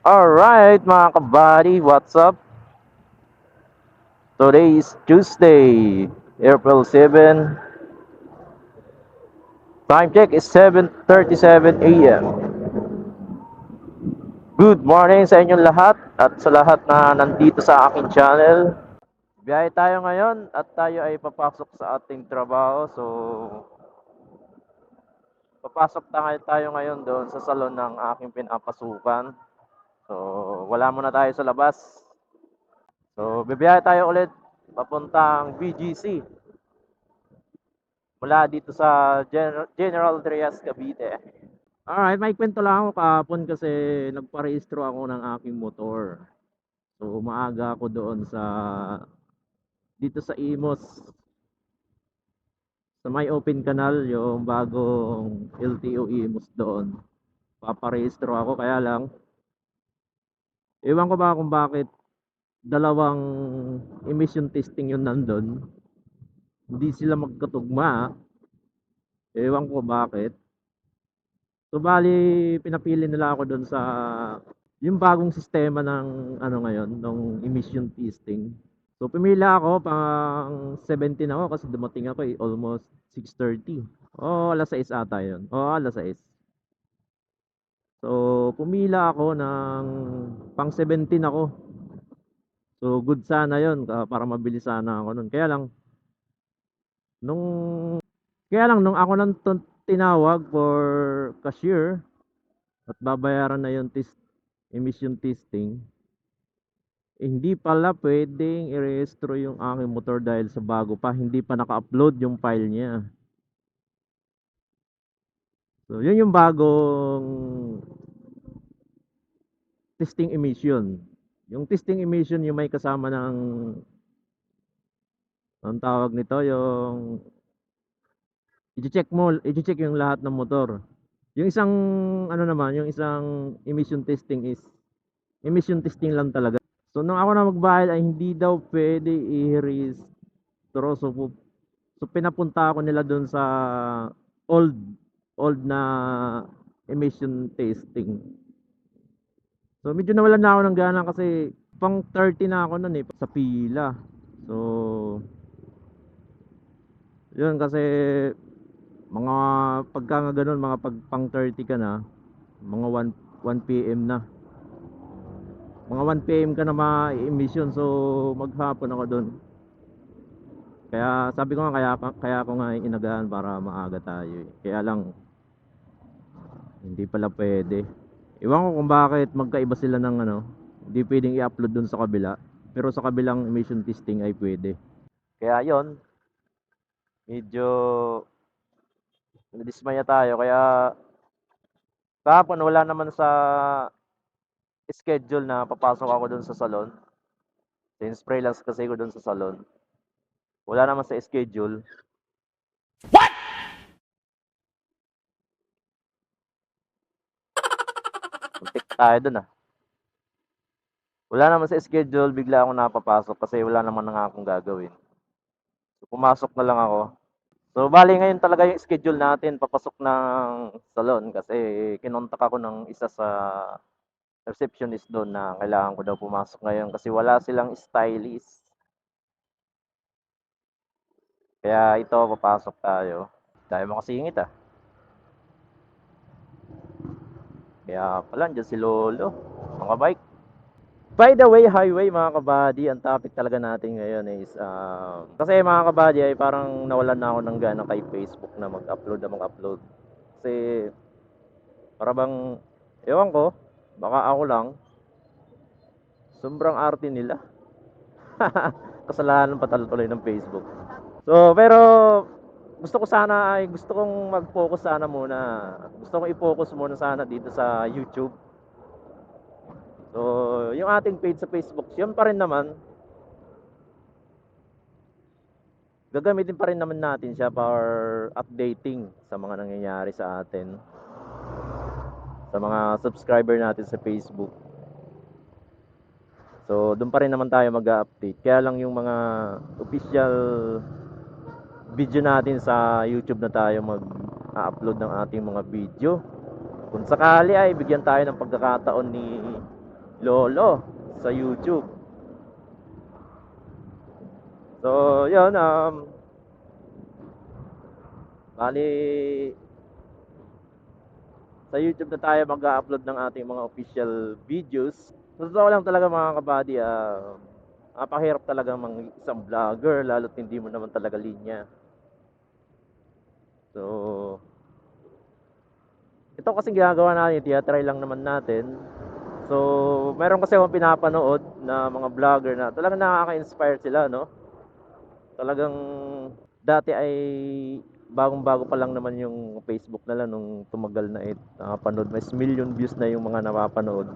Alright mga kabady, what's up? Today is Tuesday, April 7. Time check is 7.37 a.m. Good morning sa inyong lahat at sa lahat na nandito sa aking channel. Biyahe tayo ngayon at tayo ay papasok sa ating trabaho. So, papasok tayo, tayo ngayon doon sa salon ng aking pinapasukan. So, wala muna tayo sa labas. So, bibiyahe tayo ulit papuntang BGC. Mula dito sa Gen- General Trias, Cavite. Alright, may kwento lang ako kahapon kasi nagparehistro ako ng aking motor. So, maaga ako doon sa dito sa Imos sa may open canal yung bagong LTO Imos doon. Paparehistro ako kaya lang Ewan ko ba kung bakit dalawang emission testing yun nandun. Hindi sila magkatugma. Ewan ko bakit. So bali pinapili nila ako doon sa yung bagong sistema ng ano ngayon, ng emission testing. So pumila ako pang 17 ako kasi dumating ako eh, almost 6:30. Oh, alas 6 ata 'yon. Oh, alas 6. So pumila ako ng pang 17 ako. So good sana 'yon para mabilis sana ako nun. Kaya lang nung kaya lang nung ako nang tinawag for cashier at babayaran na yung test emission testing eh, hindi pala pwedeng i-rehistro yung aking motor dahil sa bago pa hindi pa naka-upload yung file niya so yun yung bagong testing emission yung testing emission yung may kasama ng ang tawag nito yung i-check mo, i-check yung lahat ng motor. Yung isang ano naman, yung isang emission testing is emission testing lang talaga. So nung ako na magbayad ay hindi daw pwede i-rehistro. So, so pinapunta ako nila doon sa old old na emission testing. So medyo nawalan na ako ng gana kasi pang 30 na ako noon eh sa pila. So yun kasi mga pagka nga ganun, mga pag pang 30 ka na, mga 1, 1 PM na. Mga 1 PM ka na ma-emission, so maghapon ako doon. Kaya sabi ko nga, kaya, kaya ako nga inagahan para maaga tayo. eh. Kaya lang, hindi pala pwede. Iwan ko kung bakit magkaiba sila ng ano, hindi pwedeng i-upload doon sa kabila. Pero sa kabilang emission testing ay pwede. Kaya yon medyo nadismaya tayo kaya kahapon wala naman sa schedule na papasok ako doon sa salon. Since freelance kasi ko doon sa salon. Wala naman sa schedule. What? Muntik tayo doon ah. Wala naman sa schedule, bigla ako napapasok kasi wala naman na nga akong gagawin. So, pumasok na lang ako. So, bali ngayon talaga yung schedule natin, papasok ng salon kasi kinontak ako ng isa sa receptionist doon na kailangan ko daw pumasok ngayon kasi wala silang stylist. Kaya ito, papasok tayo. Tayo makasingit ah. Kaya pala, dyan si Lolo. Mga bike. By the way, highway mga kabady, ang topic talaga natin ngayon is um, kasi mga kabady ay parang nawalan na ako ng gana kay Facebook na mag-upload na mag-upload. Kasi para bang ewan ko, baka ako lang sobrang arte nila. Kasalanan pa tuloy ng Facebook. So, pero gusto ko sana ay gusto kong mag-focus sana muna. Gusto kong i-focus muna sana dito sa YouTube. So, yung ating page sa Facebook, yun pa rin naman. Gagamitin pa rin naman natin siya for updating sa mga nangyayari sa atin. Sa mga subscriber natin sa Facebook. So, doon pa rin naman tayo mag-update. Kaya lang yung mga official video natin sa YouTube na tayo mag-upload ng ating mga video. Kung sakali ay bigyan tayo ng pagkakataon ni lolo sa YouTube. So, yun, um, bali, sa YouTube na tayo mag-upload ng ating mga official videos. Sa totoo lang talaga mga kabady, ah, napakahirap talaga mang isang vlogger, lalo't hindi mo naman talaga linya. So, ito kasi ginagawa natin, tiyatry lang naman natin. So, meron kasi akong pinapanood na mga vlogger na talagang nakaka-inspire sila, no? Talagang dati ay bagong-bago pa lang naman yung Facebook nila nung tumagal na it. Nakapanood, mas million views na yung mga napapanood.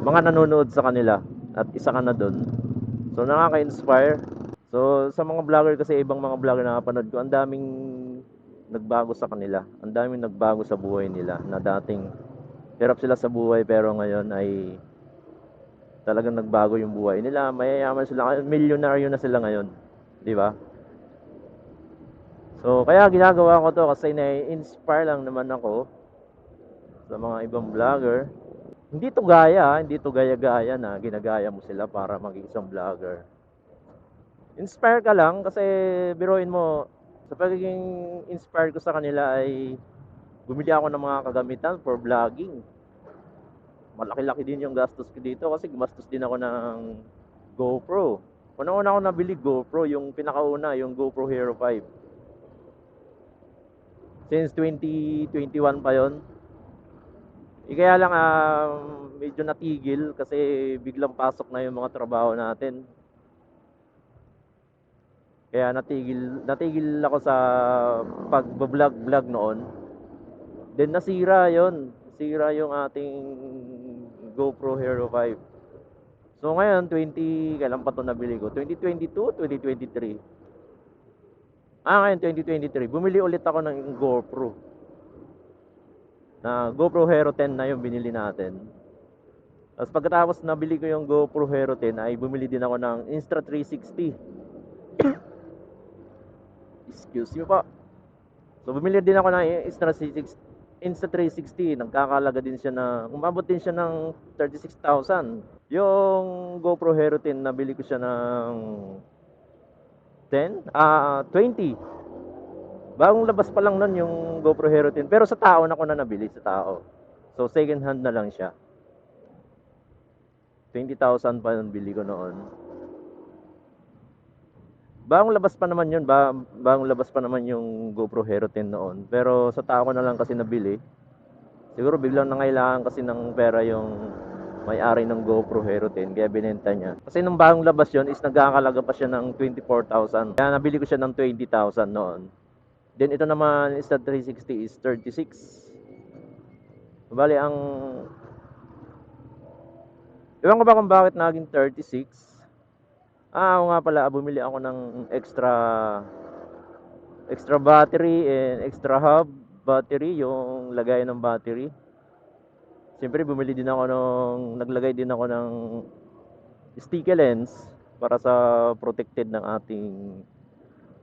Mga nanonood sa kanila at isa ka na doon. So, nakaka-inspire. So, sa mga vlogger kasi, ibang mga vlogger na napanood ko, ang daming nagbago sa kanila. Ang daming nagbago sa buhay nila na dating hirap sila sa buhay pero ngayon ay talagang nagbago yung buhay nila. Mayayaman sila milyonaryo na sila ngayon. Di ba? So, kaya ginagawa ko to kasi na-inspire lang naman ako sa mga ibang vlogger. Hindi to gaya, hindi to gaya-gaya na ginagaya mo sila para maging isang vlogger. Inspire ka lang kasi biruin mo, sa pagiging inspired ko sa kanila ay bumili ako ng mga kagamitan for vlogging. Malaki-laki din yung gastos ko dito kasi gumastos din ako ng GoPro. Una-una ako nabili GoPro, yung pinakauna, yung GoPro Hero 5. Since 2021 pa yon. Eh, kaya lang ah, medyo natigil kasi biglang pasok na yung mga trabaho natin. Kaya natigil, natigil ako sa pag-vlog-vlog noon. Then nasira yon Nasira yung ating GoPro Hero 5. So ngayon, 20, kailan pa ito nabili ko? 2022, 2023. Ah, ngayon 2023. Bumili ulit ako ng GoPro. Na GoPro Hero 10 na yung binili natin. Tapos pagkatapos nabili ko yung GoPro Hero 10 ay bumili din ako ng Insta360. Excuse me po. So bumili din ako ng Insta360. Insta360, nagkakalaga din siya na, umabot din siya ng 36,000. Yung GoPro Hero 10, nabili ko siya ng 10? Ah, 20. Bagong labas pa lang nun yung GoPro Hero 10. Pero sa tao na ko na nabili, sa tao. So, second hand na lang siya. 20,000 pa yung bili ko noon. Bagong labas pa naman yun, ba, bagong labas pa naman yung GoPro Hero 10 noon. Pero sa tao ko na lang kasi nabili. Siguro biglang nangailangan kasi ng pera yung may-ari ng GoPro Hero 10 kaya binenta niya. Kasi nung bagong labas yun is nagkakalaga pa siya ng 24,000. Kaya nabili ko siya ng 20,000 noon. Then ito naman is the 360 is 36. Bali ang Ewan ko ba kung bakit naging 36? Ah, nga pala, bumili ako ng extra extra battery and extra hub battery, yung lagay ng battery. Siyempre, bumili din ako nung naglagay din ako ng sticky lens para sa protected ng ating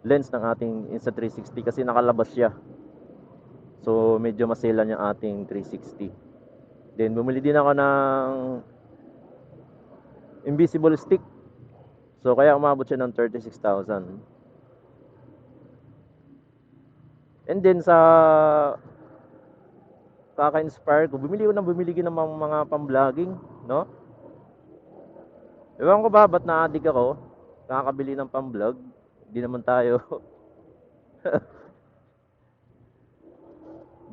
lens ng ating Insta360 kasi nakalabas siya. So, medyo maselan yung ating 360. Then, bumili din ako ng invisible stick So kaya umabot siya ng 36,000. And then sa kaka-inspire ko, bumili ko ng bumili ko ng mga, mga pang-vlogging, no? Ewan ko ba, ba't na-addict ako? Nakakabili ng pang-vlog. Hindi naman tayo.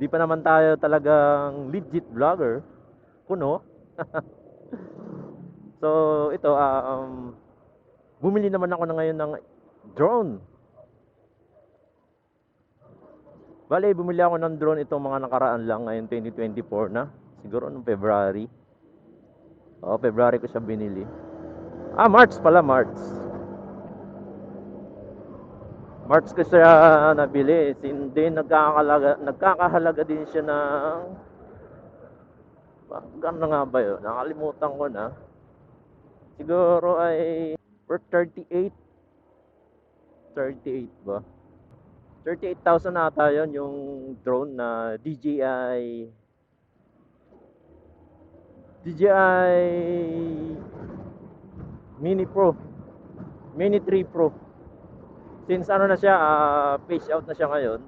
Di pa naman tayo talagang legit vlogger. Kuno. so, ito, ah, um, Bumili naman ako na ngayon ng drone. Bale, bumili ako ng drone itong mga nakaraan lang ngayon 2024 na. Siguro noong February. Oo, February ko siya binili. Ah, March pala, March. March ko siya nabili. Hindi, nagkakahalaga, nagkakahalaga din siya ng... Gano'n nga ba yun? Nakalimutan ko na. Siguro ay or 38 38 ba 38,000 ata yon yung drone na DJI DJI Mini Pro Mini 3 Pro since ano na siya ah, phase out na siya ngayon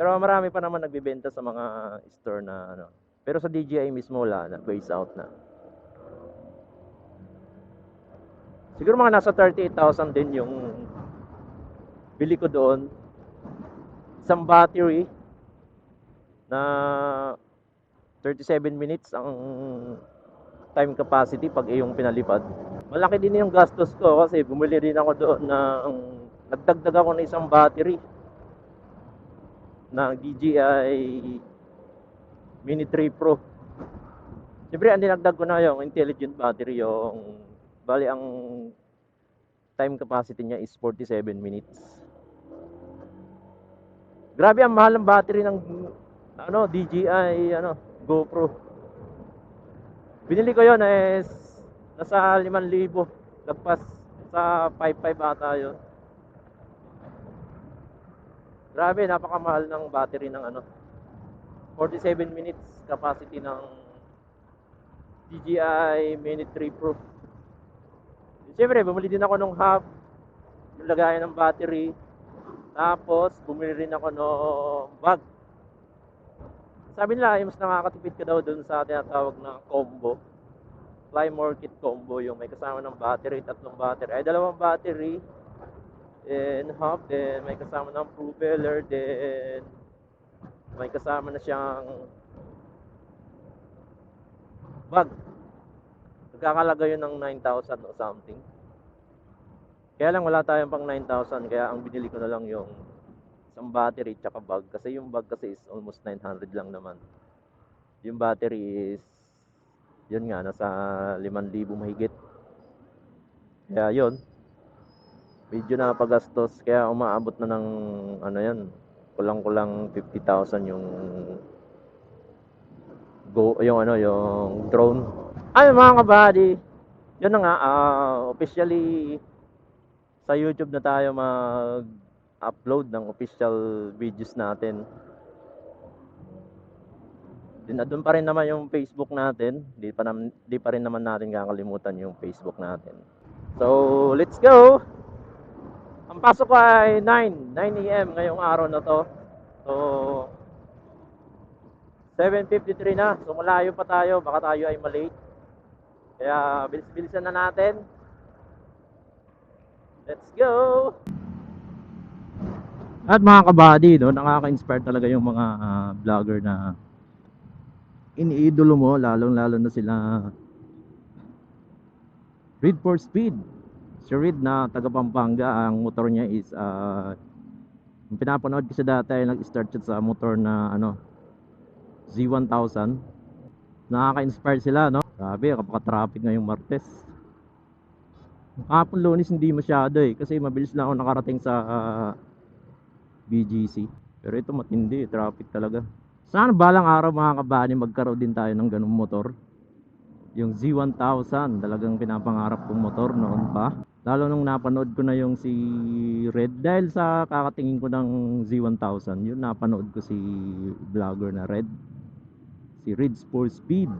pero marami pa naman nagbebenta sa mga store na ano. Pero sa DJI mismo wala na phase out na. Siguro mga nasa 38,000 din yung bili ko doon. Isang battery na 37 minutes ang time capacity pag iyong pinalipad. Malaki din yung gastos ko kasi bumili rin ako doon ng nagdagdag ako ng isang battery na DJI Mini 3 Pro. Siyempre, ang dinagdag ko na yung intelligent battery yung bali ang time capacity niya is 47 minutes. Grabe ang mahal ng battery ng ano DJI ano GoPro. Binili ko yon is nasa 5,000 lagpas sa 5,500 ata yun. Grabe, napakamahal ng battery ng ano 47 minutes capacity ng DJI Mini 3 Pro. Siyempre, bumili din ako ng hub, yung lagayan ng battery, tapos, bumili rin ako ng bag. Sabi nila, mas nakakatipid ka daw dun sa tinatawag na combo. Fly More Kit combo, yung may kasama ng battery, tatlong battery. Ay, dalawang battery, then hub, then may kasama ng propeller, then may kasama na siyang bag. Nagkakalaga yun ng 9,000 o something. Kaya lang wala tayong pang 9,000 kaya ang binili ko na lang yung isang battery tsaka bag kasi yung bag kasi is almost 900 lang naman. Yung battery is yun nga nasa 5,000 mahigit. Kaya yun. Medyo napagastos kaya umaabot na ng ano yan kulang-kulang 50,000 yung go yung ano yung drone. Ay mga kabady, yun na nga ah, officially sa YouTube na tayo mag-upload ng official videos natin. Din doon pa rin naman yung Facebook natin. Di pa, nam, di pa rin naman natin kakalimutan yung Facebook natin. So, let's go! Ang pasok ko ay 9, 9 a.m. ngayong araw na to. So, 7.53 na. So, malayo pa tayo. Baka tayo ay malate. Kaya, bilis-bilisan na natin. Let's go! At mga kabady, no, nakaka-inspire talaga yung mga ah, vlogger na iniidolo mo, lalong-lalo na sila Read for Speed. Si Reed na taga Pampanga, ang motor niya is uh, pinapanood ko siya dati ay nag-start siya sa motor na ano Z1000. Nakaka-inspire sila, no? Grabe, kapaka-traffic ngayong Martes. Kahapon lunis hindi masyado eh kasi mabilis lang ako nakarating sa ah, BGC. Pero ito matindi, traffic talaga. Sana balang araw mga kabani magkaroon din tayo ng ganung motor. Yung Z1000, talagang pinapangarap kong motor noon pa. Lalo nung napanood ko na yung si Red dahil sa kakatingin ko ng Z1000, yun napanood ko si vlogger na Red. Si Red Sport Speed.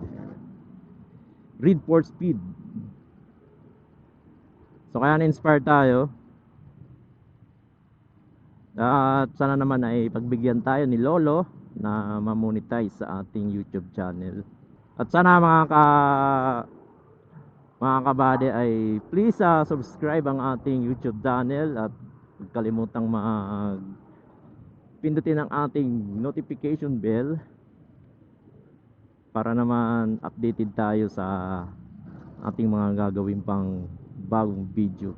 Red for Speed. So kaya na-inspire tayo. At sana naman ay pagbigyan tayo ni Lolo na ma-monetize sa ating YouTube channel. At sana mga ka mga kabady ay please ah, subscribe ang ating YouTube channel at huwag kalimutang mag pindutin ang ating notification bell para naman updated tayo sa ating mga gagawin pang bagong video